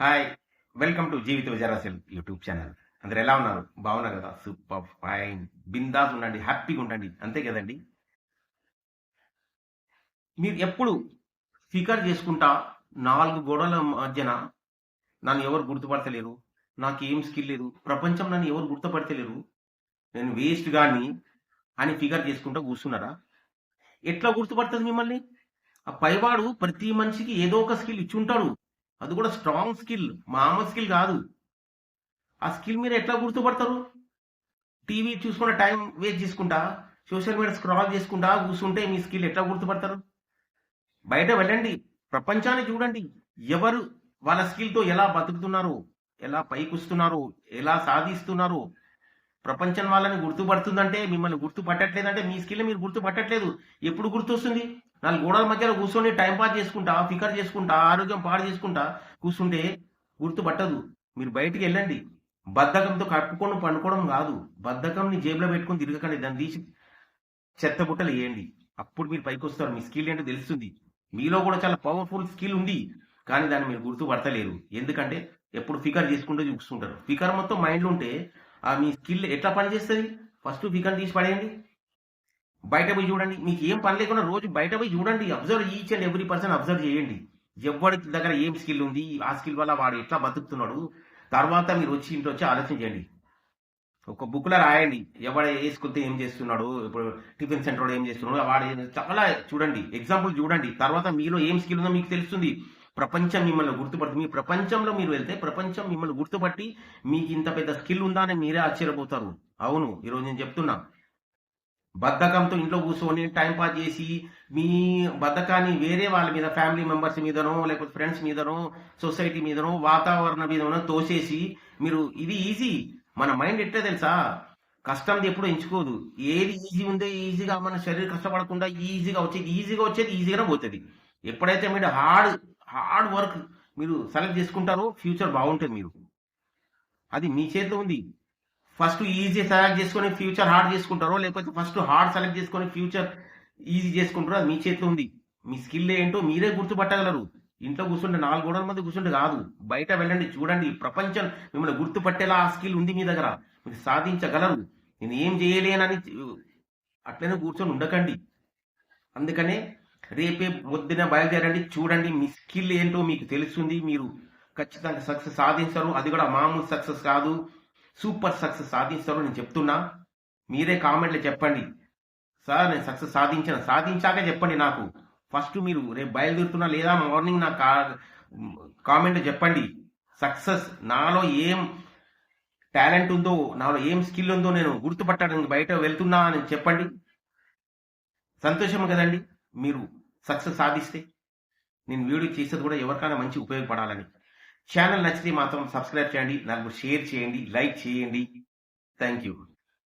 Hi welcome to జీవిత విజయరాశుల్ YouTube channel అందరు ఎలా ఉన్నారు? బాగున్నారు కదా? సూపర్ ఫైన్ బిందాస్ ఉండండి హ్యాపీగా ఉండండి. అంతే కదండి? మీరు ఎప్పుడు ఫికర్ చేసుకుంటా నాలుగు గోడల మధ్యన నన్ను ఎవరు గుర్తుపడతలేరు? నాకు ఏం స్కిల్ లేదు. ప్రపంచం నన్ను ఎవరు గుర్తుపడతలేరు? నేను వేస్ట్ కానీ అని ఫిగర్ చేసుకుంటా కూర్చున్నారా? ఎట్లా గుర్తుపడుతుంది మిమ్మల్ని? ఆ పైవాడు ప్రతి మనిషికి ఏదో ఒక స్కిల్ ఇచ్చి ఉంటాడు. అది కూడా స్ట్రాంగ్ స్కిల్ మామూలు స్కిల్ కాదు. ఆ స్కిల్ మీరు ఎట్లా గుర్తుపడతారు? టీవీ చూసుకున్న టైం వేస్ట్ చేసుకుంటా సోషల్ మీడియా స్క్రాల్ చేసుకుంటా కూర్చుంటే మీ స్కిల్ ఎట్లా గుర్తుపడతారు? బయట వెళ్ళండి ప్రపంచాన్ని చూడండి. ఎవరు వాళ్ళ స్కిల్తో ఎలా బతుకుతున్నారు? ఎలా పైకి వస్తున్నారో ఎలా సాధిస్తున్నారు? ప్రపంచం వాళ్ళని గుర్తుపడుతుందంటే మిమ్మల్ని గుర్తుపట్టట్లేదంటే మీ స్కిల్ మీరు గుర్తుపట్టట్లేదు. ఎప్పుడు గుర్తొస్తుంది? నాలుగు గోడల మధ్యలో కూర్చొని టైం పాస్ చేసుకుంటా ఫికర్ చేసుకుంటా ఆరోగ్యం పాడు చేసుకుంటా కూర్చుంటే గుర్తుపట్టదు. మీరు బయటికి వెళ్ళండి. బద్ధకంతో కప్పుకొని పండుకోవడం కాదు. బద్ధకంని జేబులో పెట్టుకొని తిరగకండి. దాన్ని తీసి చెత్త బుట్టలు వేయండి. అప్పుడు మీరు పైకి వస్తారు. మీ స్కిల్ ఏంటో తెలుస్తుంది. మీలో కూడా చాలా పవర్ఫుల్ స్కిల్ ఉంది. కానీ దాన్ని మీరు గుర్తుపడతలేరు. ఎందుకంటే ఎప్పుడు ఫికర్ చేసుకుంటూ చూసుకుంటారు ఫికర్ మొత్తం మైండ్లో ఉంటే మీ స్కిల్ ఎట్లా పనిచేస్తుంది? ఫస్ట్ ఫికర్ తీసి పడేయండి. బయట పోయి చూడండి. మీకు ఏం పని లేకుండా రోజు బయట పోయి చూడండి. Observe each and every person observe చేయండి. ఎవరి దగ్గర ఏం స్కిల్ ఉంది? ఆ స్కిల్ వల్ల వాడు ఎట్లా బతుకుతున్నాడు? తర్వాత మీరు వచ్చి ఇంట్లో వచ్చి ఆలోచించండి ఒక బుక్లో రాయండి. ఎవడ ఏ స్కూల్తో ఏం చేస్తున్నాడు? ఇప్పుడు టిఫిన్ సెంటర్ ఏం చేస్తున్నాడు? వాడు ఏం- చాలా చూడండి. ఎగ్జాంపుల్ చూడండి. తర్వాత మీలో ఏం స్కిల్ ఉందో మీకు తెలుస్తుంది. ప్రపంచం మిమ్మల్ని గుర్తుపడుతుంది. మీ ప్రపంచంలో మీరు వెళ్తే ప్రపంచం మిమ్మల్ని గుర్తుపట్టి మీకు ఇంత పెద్ద స్కిల్ ఉందా అని మీరే ఆశ్చర్యపోతారు. అవును ఈరోజు నేను చెప్తున్నా. బద్ధకంతో ఇంట్లో కూర్చొని టైం పాస్ చేసి మీ బద్ధకాన్ని వేరే వాళ్ళ మీద ఫ్యామిలీ మెంబర్స్ మీదనో లేకపోతే ఫ్రెండ్స్ మీదనో సొసైటీ మీదనో వాతావరణం మీదనో తోసేసి మీరు ఇది ఈజీ. మన మైండ్ ఎట్లా తెలుసా? కష్టంది ఎప్పుడు ఎంచుకోదు. ఏది ఈజీ ఉందో ఈజీగా మన శరీరం కష్టపడకుండా ఈజీగా వచ్చేది ఈజీగా వచ్చేది ఈజీగానే పోతుంది. ఎప్పుడైతే మీరు హార్డ్ హార్డ్ వర్క్ మీరు సెలెక్ట్ చేసుకుంటారో ఫ్యూచర్ బాగుంటుంది మీరు. అది మీ చేతిలో ఉంది. ఫస్ట్ ఈజీ సెలెక్ట్ చేసుకొని ఫ్యూచర్ హార్డ్ చేసుకుంటారో లేకపోతే ఫస్ట్ హార్డ్ సెలెక్ట్ చేసుకొని ఫ్యూచర్ ఈజీ చేసుకుంటారో అది మీ చేతిలో ఉంది. మీ స్కిల్ ఏంటో మీరే గుర్తుపట్టగలరు. ఇంట్లో కూర్చుంటే నాలుగు గోడల మంది కూర్చుంటే కాదు. బయట వెళ్ళండి చూడండి. ప్రపంచం మిమ్మల్ని గుర్తుపట్టేలా ఆ స్కిల్ ఉంది మీ దగ్గర. మీరు సాధించగలరు. నేను ఏం చేయలేనని అట్లనే కూర్చొని ఉండకండి. అందుకనే రేపే పొద్దున బయలుదేరండి. చూడండి మీ స్కిల్ ఏంటో మీకు తెలుస్తుంది. మీరు ఖచ్చితంగా సక్సెస్ సాధించరు. అది కూడా మామూలు సక్సెస్ కాదు. సూపర్ సక్సెస్ సాధిస్తారు నేను చెప్తున్నా. మీరే కామెంట్లు చెప్పండి. సార్ నేను సక్సెస్ సాధించాను సాధించాక చెప్పండి నాకు. ఫస్ట్ మీరు రేపు బయలుదేరుతున్నా లేదా మార్నింగ్ నాకు కామెంట్ చెప్పండి. సక్సెస్ నాలో ఏం టాలెంట్ ఉందో నాలో ఏం స్కిల్ ఉందో నేను గుర్తుపట్టడానికి బయట వెళ్తున్నా అని చెప్పండి. సంతోషం కదండి. మీరు సక్సెస్ సాధిస్తే నేను వీడియో చేసేది కూడా ఎవరికైనా మంచి ఉపయోగపడాలని. ఛానల్ నచ్చితే మాత్రం సబ్స్క్రైబ్ చేయండి నలుగురు షేర్ చేయండి లైక్ చేయండి. Thank you.